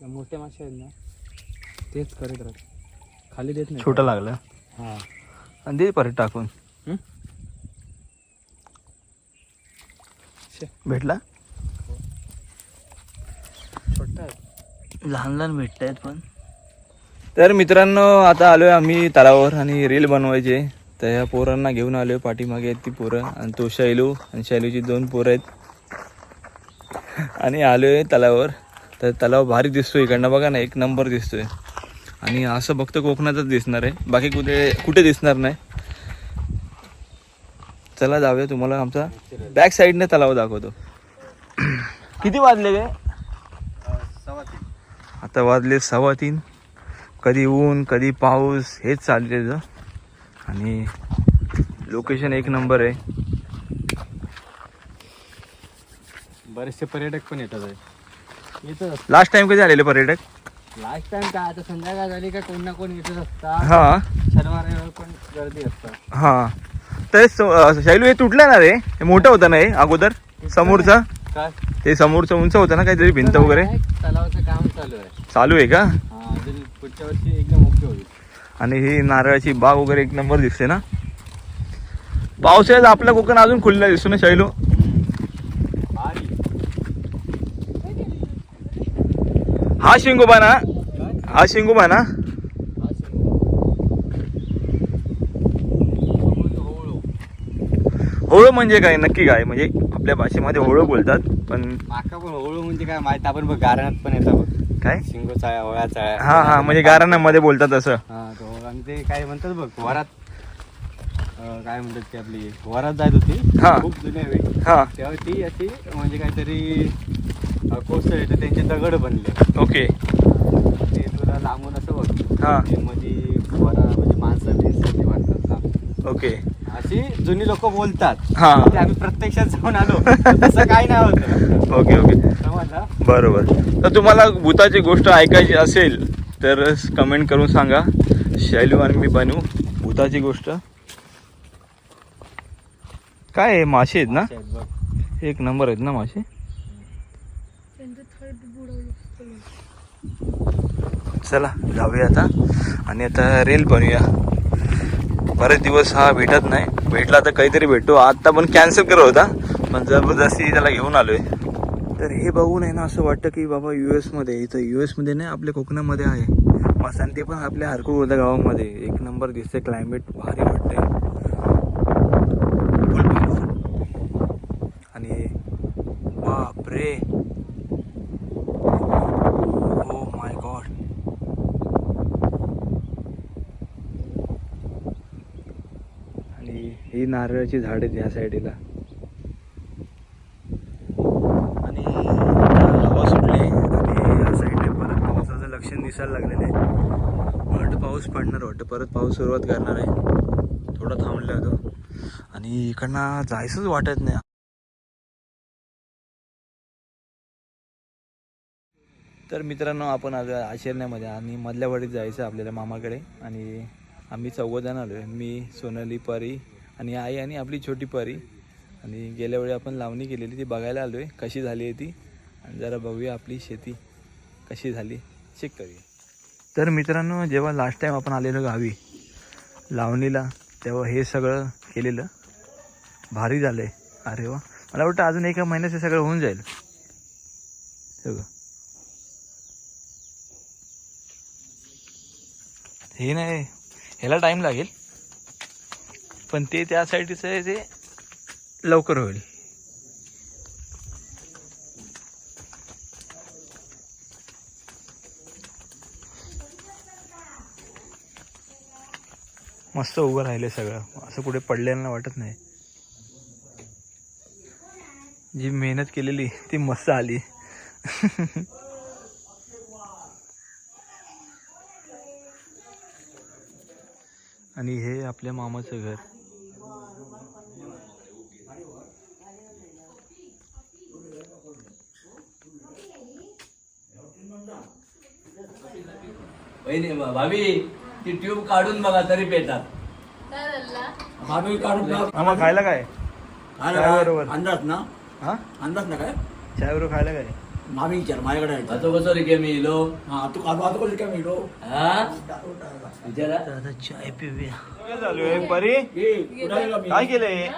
मोठ्या मासे आहेत ना तेच करत राहत खाली देत नाही. छोटा लागला? हा. आणि दे परत टाकून. हं? शे, भेटला? छोटा आहे. लहान लहान भेटत आहेत पण. तर मित्रांनो आता आलोय आम्ही तलावावर आणि रील बनवायचे तर ह्या पोरांना घेऊन आलोय पाठीमागे आहेत ती पोरं. आणि तो शैलू आणि शैलूची दोन पोरं आहेत. आणि आलोय तलावावर. तर तलाव भारी दिसतो इकडनं. बघा ना एक नंबर दिसतोय. आणि असं फक्त कोकणातच दिसणार आहे. बाकी कुठे कुठे दिसणार नाही. चला जाऊया तुम्हाला आमचा बॅक साईडने तलाव दाखवतो. किती वाजले गे? आता वाजले सव्वा तीन. कधी ऊन कधी पाऊस हेच चालले आणि लोकेशन एक नंबर आहे. बरेचसे पर्यटक पण येतात लास्ट टाइम कधी आलेले पर्यटक? लास्ट टाइम काय आता संध्याकाळ झाली का कोण ना कोण येतच असतात हा. शनिवार रविवार पण गर्दी असतात हा. तर स- शैलू हे तुटलं ना रे? हे मोठं होतं ना हे अगोदर? समोरचा? काय? ते समोरचं उंच होतं ना काहीतरी भिंत वगैरे? तलावाचं काम चालू आहे. चालू आहे का? हा अजून पुढच्या वर्षी एकदम ओके होईल. आणि ही नारळाची बाग वगैरे एक नंबर दिसते ना? पावसाळ्यात आपलं कोकण अजून खुललं दिसतो ना शैलू भारी हा शिंगोबा ना हा शिंगोबा ना होळो होळो म्हणजे काय? नक्की काय? म्हणजे आपल्या भाषेमध्ये होळो बोलतात पण माका पण होळो म्हणजे काय माहीत? आपण बघ गारणात पण येतं बघ. काय? शिंगो चाळ्या होळ्या चाळ्या. हा हा म्हणजे गारांमध्ये बोलतात असं. हा तो आणि ते काय म्हणतात बघ वरात अं, काय म्हणतात ते आपली वरात जात होती. हा. खूप जुन्या वेळी हा. तेव्हा ती अशी म्हणजे काहीतरी कोसळली तर त्यांचे दगड बनले. ओके. ते तुला लांबून असं बघ. हा. ते मध्ये वरा म्हणजे माणसं बिनसाठी वाटतात ना. ओके. अशी जुनी लोक बोलतात. हा. ते आम्ही प्रत्यक्षात जाऊन आलो. तसं काय नाही होतं. Okay okay. समजला? बरोबर. तर तुम्हाला भूताची गोष्ट ऐकायची असेल तर कमेंट करून सांगा. शैलू आणि मी बनवू भूताची गोष्ट. काय आहे मासे आहेत ना? बघ. एक नंबर आहेत ना मासे? चला जाऊया आता. आणि आता रेल बनूया. बरेच दिवस हा भेटत नाही. भेटला तर काहीतरी भेटतो आत्ता पण कॅन्सल करत होता. पण जबरदस्ती त्याला घेऊन आलोय. तर हे बघून आहे ना असं वाटतं की बाबा यू एसमध्ये इथं यू एसमध्ये नाही आपल्या कोकणामध्ये आहे. मस्त आणि ते पण आपल्या हरकूळ होत्या गावामध्ये. एक नंबर दिसते क्लायमेट भारी वाटतंय. आणि बापरे ओ माय गॉड आणि ही नारळाची झाड आहेत ह्या साईडला. आणि हवा सुटली आणि या साईडने परत पावसाचं लक्षण दिसायला लागलेलं आहे. परत पाऊस पडणार वाटतं. परत पाऊस सुरुवात करणार आहे. थोडा थांबला होतो. आणि इकडनं जायचंच वाटत नाही. तर मित्रांनो आपण आज आशिर्ण्यामध्ये आणि मधल्या वाडीत जायचं आपल्याला मामाकडे. आणि आम्ही चौघजण आलो आहे मी सोनाली परी आणि आई आणि आपली छोटी परी. आणि गेल्या वेळी आपण लावणी केलेली ती बघायला आलो आहे कशी झाली आहे ती? आणि जरा बघूया आपली शेती कशी झाली. चेक करूया. तर मित्रांनो जेव्हा लास्ट टाईम आपण आलेलो गावी लावणीला तेव्हा हे सगळं केलेलं भारी झालं आहे अरे वा. मला वाटतं अजून एका महिन्यात हे सगळं होऊन जाईल. सगळं हे नाही ह्याला टाईम लागेल. पण ते त्या साईडचं आहे ते लवकर होईल. मस्त उभं राहिले सगळं. असं कुठे पडलेलं वाटत नाही. जी मेहनत केलेली ती मस्त आली. आणि हे आपल्या मामाचं घर. भाभी ती ट्यूब काढून बघा तरी पेटात भाभी काढून. मामा खायला काय? बरोबर? अंदाज ना हा अंदाज ना काय चाय बरोबर खायला काय मामी विचार माझ्याकडे आता कसं रिके मी इलो हा तू आता आता कसं काय मी इलो हा विचारा दादा चाय पिऊया काय चालू आहे परी? काय केलंय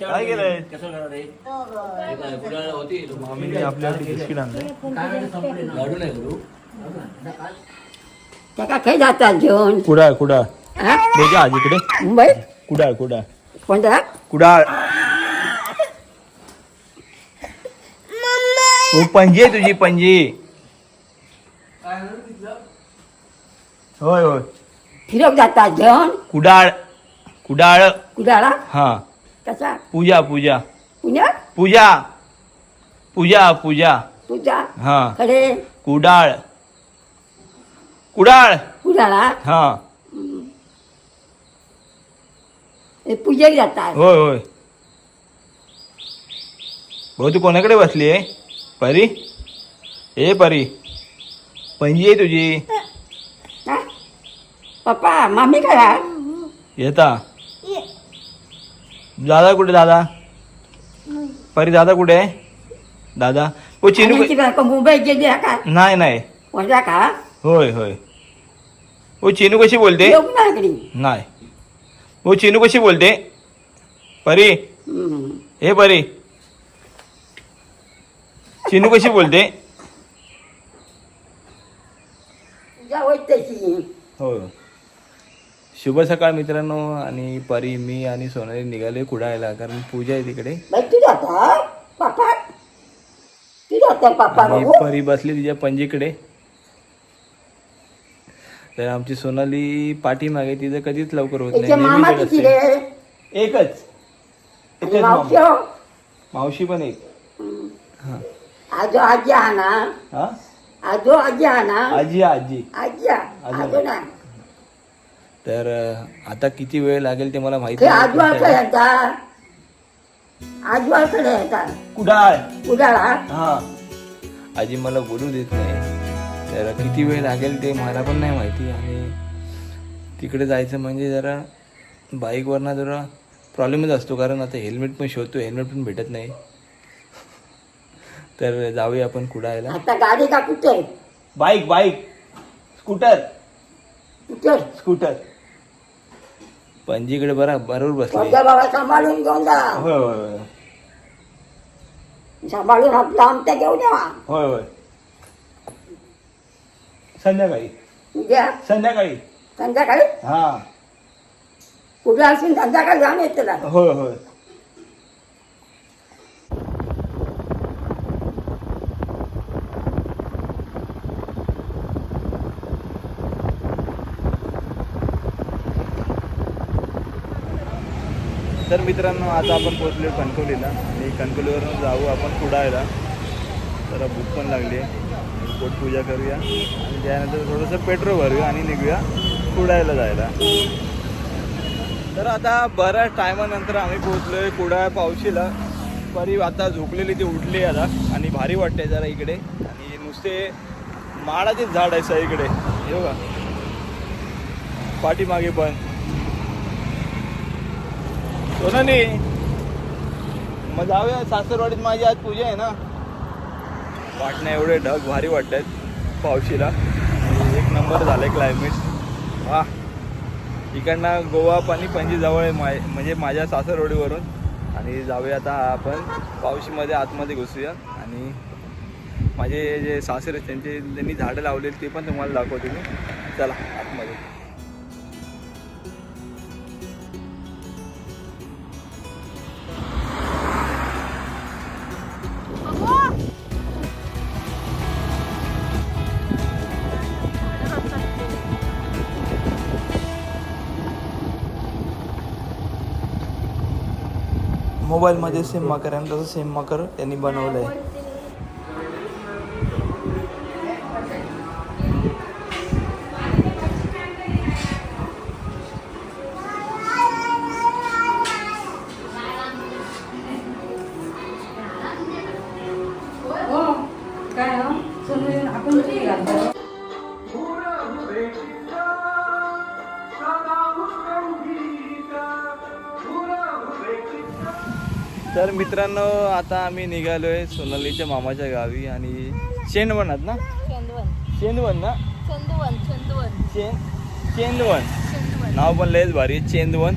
काय? केलंय? कसं करा रे? हे काय, कुठं होती? मामीने आपल्यासाठी बिस्किट? लाडू नाही करू त्याका खंय जातात घेऊन. कुडाळ कुडाळ. हा? बेजा आजीकडे मुंबई कुडाळ कुडाळ. कोणता? कुडाळ. हो पणजी आहे तुझी पणजी. होय होय. फिरक जातात घेऊन. कुडाळ कुडाळ. कुडाळा? हा. कसा? पूजा पूजा. पुण्यात पूजा. पूजा पूजा. हा. कडे कुडाळ. कुडाळ. कुडाळा? हा. हे पूजेक जातात. होय होय. भाऊ तू कोणाकडे बसली आहे? परी? ए परी. पणजी आहे तुझी? हा? पप्पा मामी करा येता. दादा कुठे दादा? परी दादा कुठे आहे? दादा. ओ चिनू आणि तिकडे का मुंबई गेली का? नाही नाही. का? होय होय. ओ चिनू कशी बोलते? नाही. ओ चिनू कशी बोलते? परी. हम्म. हे परी. चिनू कशी बोलते? तशी. हो. शुभ सकाळ मित्रांनो आणि परी मी आणि सोनाली निघाले कुडायला कारण पूजा आहे तिकडे. बाई तू जाता? पप्पा तू जाता पप्पा आणि परी बसली तिच्या पंजीकडे. तर आमची सोनाली पाठीमागे तिचं कधीच लवकर होत नाही. मामा नेहमी किती वेळ असते. रे? एकच. आणि एकच मावशी मामा. हो? मावशी पण एक. हा. आजो आजी हा ना? हा? आजो आजी हा ना? आजी आजी. आजी हा. आजो. आजो ना. तर अं, आता किती वेळ लागेल ते मला माहिती ते आजोळकडे येतात आजोळकडे येतात कुडाळ. उडाळा हा. आजी मला बोलू देत नाही. तर किती वेळ लागेल ते मला पण नाही माहिती आणि तिकडे जायचं म्हणजे जरा बाईकवरनं जरा प्रॉब्लेमच असतो कारण आता हेल्मेट पण शोधतो हेल्मेट पण भेटत नाही. तर जाऊया आपण कुडायला. आता गाडी का कुठे? बाईक बाईक स्कूटर कुठे? स्कूटर पणजीकडे बरा बरोबर बसले. बाबा सांभाळून घेऊन जा. होय होय होय. सांभाळून आमच्या घेऊन या. होय होय. संध्याकाळी. उद्या? संध्याकाळी. संध्याकाळी? हा. कुठे असून संध्याकाळी जाऊन येत तुला होय होय. तर मित्रांनो आता आपण पोहोचलो कणकवलीला. आणि कणकवलीवरून जाऊ आपण कुडायला जरा भूक पण लागली आहे. पोटपूजा करूया. आणि त्यानंतर थोडंसं पेट्रोल भरूया आणि निघूया कुडायला जायला. तर आता बऱ्याच टायमानंतर आम्ही पोहोचलोय कुडाळ पावशीला. परी आता झोपलेली ती उठली आता आणि भारी वाटते जरा इकडे. आणि नुसते माळाचेच झाड आहे सगळीकडे. हे बघा. पाठीमागे पण. सोनानी मग जाऊया सासरवाडीत. माझी आज पूजा आहे ना. वाटणं एवढे ढग भारी वाटत आहेत पावशीला. आणि एक नंबर झालं क्लायमेट वा इकडनं गोवा पाणी पणजी जवळ आहे माय म्हणजे माझ्या सासरवडीवरून. आणि जाऊया आता आपण पावशीमध्ये आतमध्ये घुसूया. आणि माझे जे सासरे आहेत त्यांचे त्यांनी झाडं लावलेली ते पण तुम्हाला दाखवते मी. चला आतमध्ये. मोबाईलमध्ये सेम मकर आणि तसं सेम मकर त्यांनी बनवलं आहे तर मित्रांनो आता आम्ही निघालोय सोनालीच्या मामाच्या गावी आणि शेंदवनात ना? चंदवन ना? चंदवन चंदवन. चेन चेंदवन नाव पण लयच भारी आहे, चेंदवन.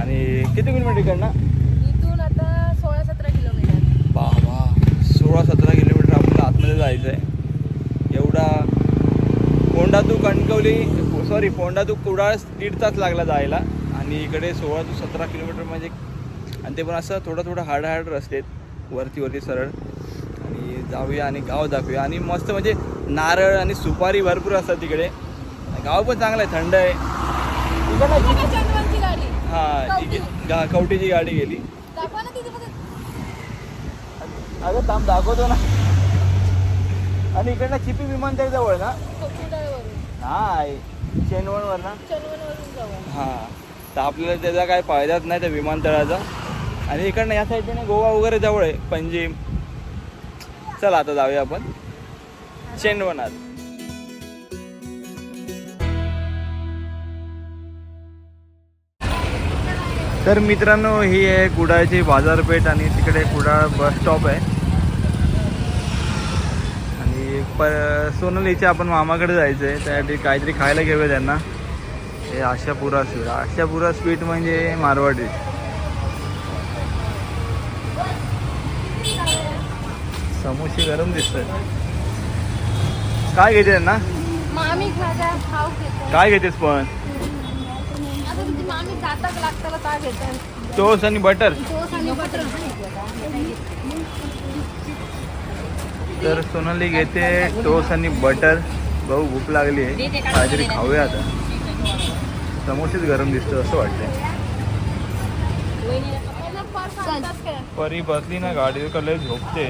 आणि किती किलोमीटर इकडनं? इथून आता सोळा सतरा किलोमीटर. बाबा सोळा सतरा किलोमीटर आपल्याला आतमध्ये जायचं आहे एवढा Phonda to Kankavli sorry Phonda to Kudal दीड तास लागला जायला. आणि इकडे सोळा टू सतरा किलोमीटर म्हणजे आणि ते पण असं थोडं थोडं हार्ड हार्ड रस्ते आहेत वरती वरती सरळ. आणि जाऊया आणि गाव दाखवूया. आणि मस्त म्हणजे नारळ आणि सुपारी भरपूर असतात तिकडे. गाव पण चांगलं आहे थंड आहे. हां कवटीची गाडी गेली. अगं थांब दाखवतो ना. आणि इकडनं चिपी विमानतळ जवळ ना? नाही शेनवणवर ना? हां. तर आपल्याला त्याचा काय फायदाच नाही त्या विमानतळाचा. आणि इकडनं या साईडने गोवा वगैरे जवळ आहे पणजी. चला आता जाऊया आपण. चेंडवनात तर मित्रांनो ही आहे कुडाळची बाजारपेठ आणि तिकडे कुडाळ बस स्टॉप आहे. आणि प सोनलीच्या आपण मामाकडे जायचं आहे त्यासाठी काहीतरी खायला घेऊया त्यांना. हे आशापुरा स्वीट आशापुरा स्वीट म्हणजे मारवाडी. समोसे गरम दिसतात काय घेते त्यांना मामी खाजा खाऊ घेतो. काय घेतेस पण? आता तुझी मामी जाताक लागताला काय घेतात टोस आणि बटर. टोस आणि बटर. तर सोनाली घेते टोस आणि बटर. भाऊ भूक लागली आहे. काहीतरी खाऊया आता. समोसेच गरम दिसतो असं वाटतंय. परी बसली ना गाडीवर का लय झोपते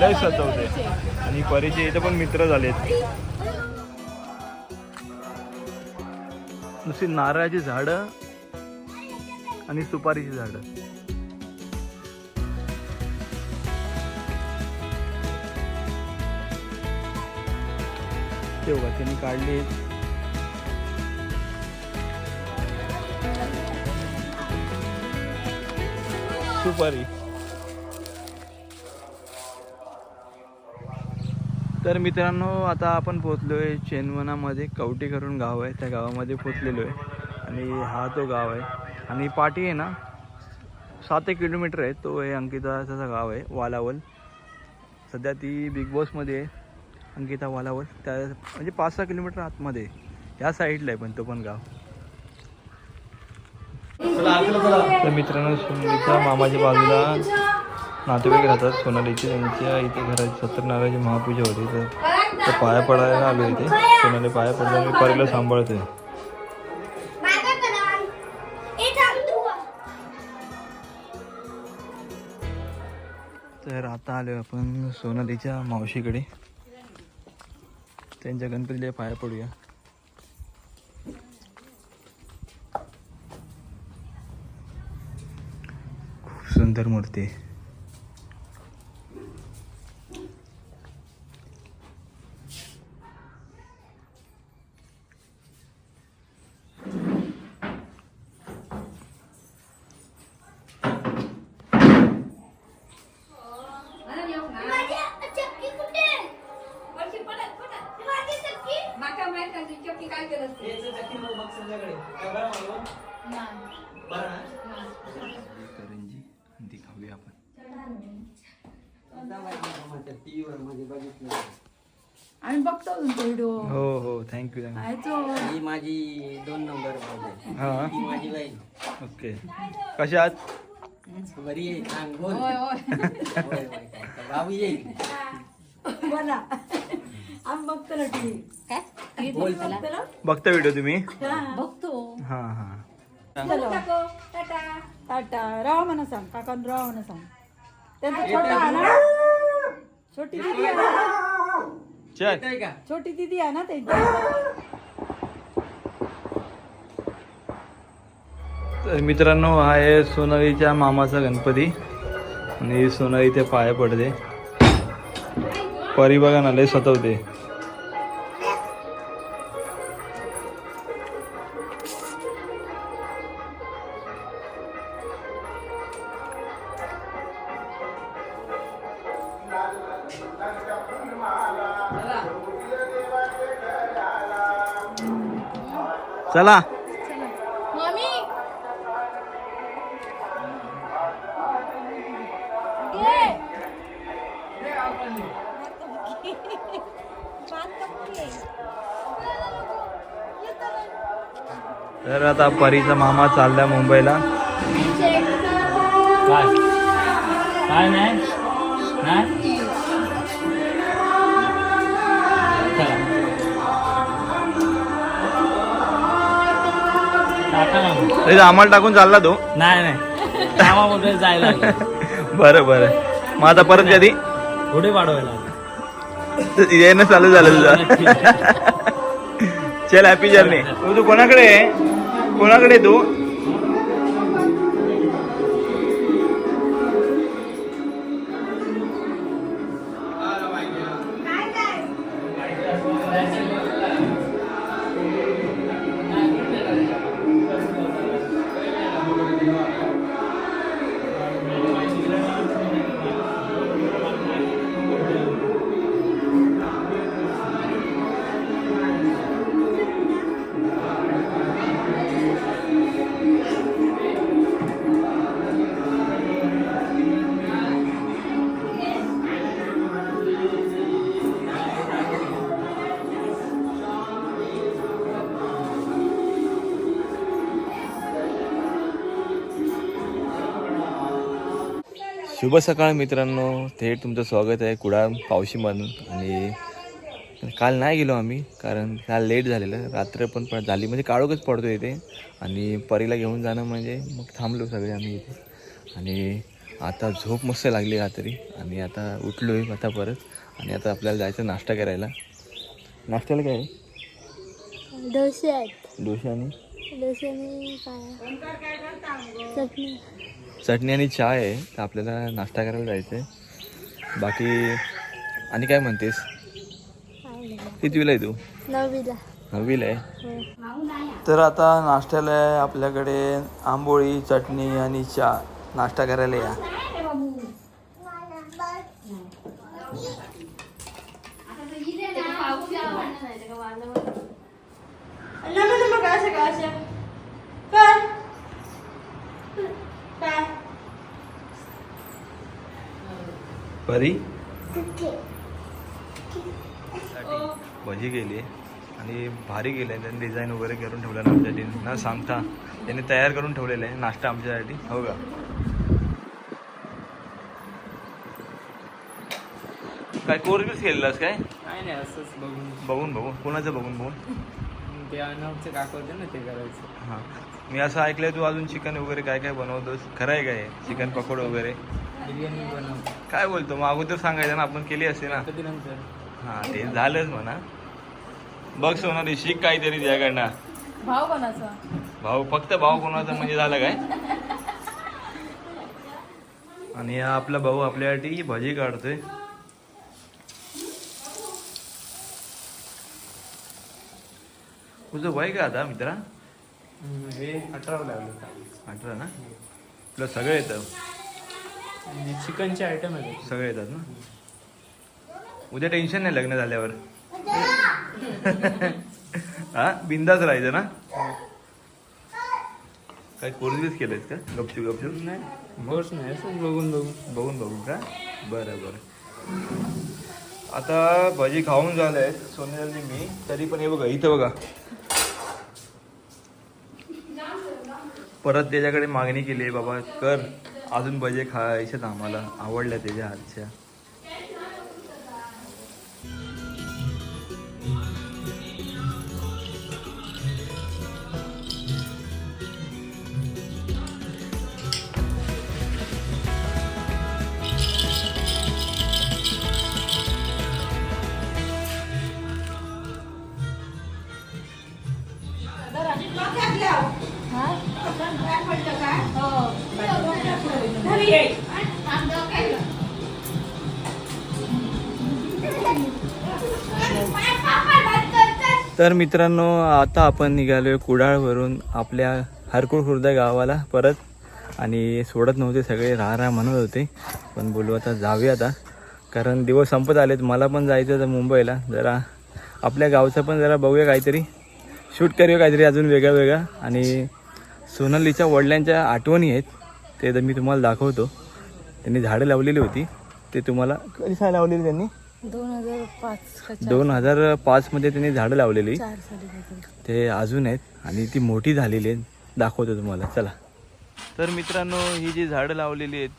लय सजवते आणि परीचे इथे पण मित्र झालेत. नुसती नारळाची झाडं आणि सुपारीची झाडं. ते त्यांनी काढली. सुपारी तर मित्रांनो आता आपण पोचलो आहे चेनवनामध्ये. कवटी करून गाव आहे. त्या गावामध्ये पोचलेलो आहे. आणि हा तो गाव आहे. आणि पाटी आहे ना सात एक किलोमीटर आहे. तो आहे अंकिताचा गाव आहे वालावल. सध्या ती बिग बॉसमध्ये आहे अंकिता वालावल. त्या म्हणजे पाच सहा किलोमीटर आतमध्ये आहे. ह्या साईडला आहे पण तो पण गाव. तर मित्रांनो सोनालीच्या मामाच्या बाजूला नातेवाईक राहतात. सोनालीचे त्यांच्या इथे घराची सत्यनारायणाची महापूजा होती. तर तर पाया पडायला आलो इथे सोनाली पाया पडल्या मी परीला सांभाळते. तर आता आलो आपण सोनालीच्या मावशीकडे. त्यांच्या गणपतीला पाया पडूया. सुंदर मूर्ती दोन नंबर हां. माझी बहीण. ओके. कशा आहात? बरी आहे सांग बोल होय होय. होय, होय, काय, काय. बाबू येईल. बोला. आम्ही बघतो ना टीव्ही बोल बघतो ना? बघता व्हिडिओ तुम्ही? बघतो. हां हां. चलो. टाटा. राव म्हणा सांग. काका राव म्हणा सांग. त्यांचा छोटा आहे ना? छोटी दिदी आहे ना? चल. येतोय का? छोटी दिदी आहे ना त्यांची? तर मित्रांनो हा आहे सोनालीच्या मामाचा गणपती. आणि सोनाली ते पाया पडते. परी बघा ना चला. आता परीचा मामा चाललाय मुंबईला. काय? नाही? आम्हाला टाकून चालला तो? नाही नाही. जायला. बरं बरं. मग आता परत कधी? थोडे वाढवायला. येणं चालू झालं तुझं. चल हॅपी जर्नी तू तू कोणाकडे आहे? कोणाकडे आहे तू? शुभ सकाळ मित्रांनो. थेट तुमचं स्वागत आहे कुडाळ पावशीमधून. आणि काल नाही गेलो आम्ही कारण काल लेट झालेलं. रात्र पण पण झाली म्हणजे काळोखच पडतो इथे. आणि परीला घेऊन जाणं म्हणजे मग थांबलो सगळे आम्ही इथे. आणि आता झोप मस्त लागली रात्री. आणि आता उठलो आहे आता परत. आणि आता आपल्याला जायचं नाश्ता करायला. नाश्त्याला काय? आहे डोसे आहेत. डोसे आणि? डोसे काय? चटणी. चटणी आणि चहा आहे तर आपल्याला नाश्ता करायला जायचं आहे बाकी आणि काय म्हणतेस कितवीला आहे तू नववीला नववीला आहे तर आता नाश्त्याला आहे आपल्याकडे आंबोळी चटणी आणि चहा नाश्ता करायला या नको नको काय असं काय असं काय काय परी भजी गेली आणि भारी गेले त्यांनी डिझाईन वगैरे करून ठेवलं ना आमच्यासाठी. न सांगता. त्यांनी तयार करून ठेवलेलं आहे. नाश्ता आमच्यासाठी. हो का? काय कोर्स बीस केलेलास काय? काय नाही असंच बघून. बघून बघून. कोणाचं बघून बघून? ते अनवचं ना ते करायचं. हां. मी असं ऐकलंय तू अजून चिकन वगैरे काय काय बनवतोस? खरं आहे काय? चिकन पकोड वगैरे? बिर्याणी काय बोलतो? मग अगोदर सांगायचं ना आपण केली असते ना. कधी नंतर हां ते झालंच म्हणा. बघ सोनाली शिक काहीतरी त्याकडनं भाव कोणाचा? भाऊ फक्त भाऊ कोणाचा म्हणजे झालं काय? आणि हा आपला भाऊ आपल्यासाठी भजी काढतोय. तुझं वय का आता मित्रा? हे अठरावं लागलं. अठरा ना? तुला सगळं येतं. आणि चिकनचे आयटम आहेत. सगळे येतात ना? उद्या टेन्शन नाही लग्न झाल्यावर. हा? बिंदाच राहायचं ना? काय कोर्सबीस केलंयस का? गपचूप गपचूप? नाही कोर्स नाही असंच बघून बघून. बघून बघून का? बरं बरं. आता भजी खाऊन झालंय सोनेलनी मी. तरी पण हे बघा इथं बघा. परत त्याच्याकडे मागणी केली आहे बाबा कर. अजून भजे खायच्यात आम्हाला. आवडल्या त्याच्या हातच्या. तर मित्रांनो आता आपण निघालोय कुडाळवरून आपल्या हरकुळ खुर्द गावाला परत. आणि सोडत नव्हते सगळे राहा राहा म्हणत होते. पण बोलू आता जाऊया आता. कारण दिवस संपत आलेत. मला पण जायचं होतं मुंबईला. जरा आपल्या गावचं पण जरा बघूया काहीतरी. शूट करूया काहीतरी अजून वेगळं वेगळं. आणि सोनालीच्या वडिलांच्या आठवणी आहेत. ते तर मी तुम्हाला दाखवतो. त्यांनी झाडं लावलेली होती. ते तुम्हाला कधी लावलेली त्यांनी? दोन हजार पाच दोन हजार पाचमध्ये त्यांनी झाडं लावलेली. ते अजून आहेत आणि ती मोठी झालेली आहेत. दाखवतो तुम्हाला. चला. तर मित्रांनो ही जी झाडं लावलेली आहेत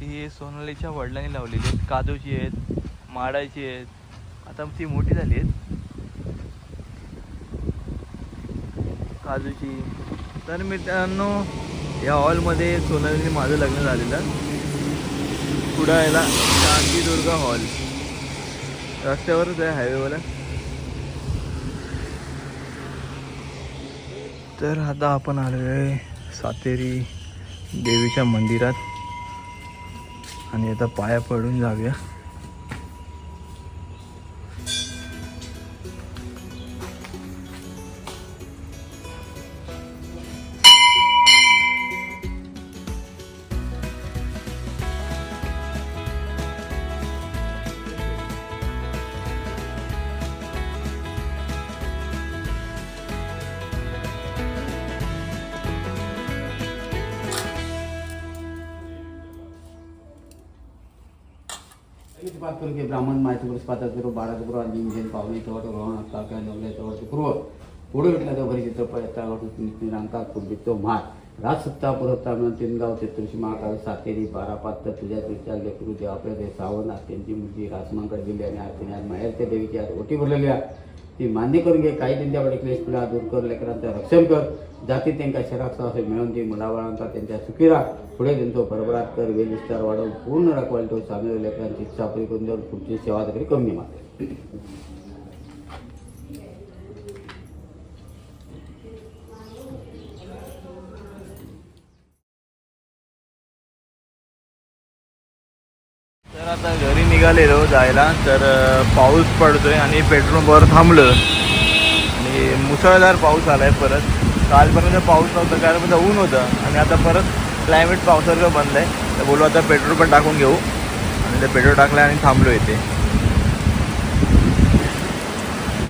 ती सोनालीच्या वडिलांनी लावलेली आहेत. काजूची आहेत माडाची आहेत. आता ती मोठी झाली आहेत. काजूची. तर मित्रांनो या हॉलमध्ये सोनालीने माझं लग्न झालेलं. कुडाळला शांतीदुर्गा हॉल. रस्त्यावरच आहे हायवेवाला तर आता आपण आलो आहे सातेरी देवीच्या मंदिरात. आणि आता पाया पडून जाऊया. बात करू की ब्राह्मण माहिती पुरुष पातात करू बाळाचं पूर्व आणि इंजन पावली तेव्हा तो ग्रहण नवले तेव्हा पूर्व पुढे भेटला तेव्हा घरी चित्र पळता वाटून रांका कुंडी तो मात राजसत्ता पुरवता म्हणून तीन गाव चतुर्शी महाकाळ सातेरी बारा पात्र तुझ्या तुझ्या लेकरू देव आपल्या ते सावण त्यांची मुलगी रासमांकड गेली आणि आज माहेर त्या देवीची आज ओटी भरलेली ती मान्य करून घे काही त्यांच्याकडे क्लेश पिढा दूर कर लेकरांचं रक्षण कर. जाती त्यांना शराक्षा असे मिळवून ती मुलाबाळांचा त्यांच्या सुखी राख पुढे त्यांचा भरभराट कर. वेल विस्तार वाढवून पूर्ण राखवाल तो सामील लेकरांची इच्छा पुरी करून देऊन पुढची सेवा तरी कमी मात्र तर आता घरी निघालेलो जायला तर पाऊस पडतोय आणि पेट्रोल थांबलं. आणि मुसळधार पाऊस आलाय परत. कालपर्यंत पाऊस नव्हता कालपर्यंत ऊन होतं. आणि आता परत क्लायमेट पावसाचं बनलं आहे तर बोलू आता पेट्रोल पण टाकून घेऊ. आणि ते पेट्रोल टाकलं आणि थांबलो इथे.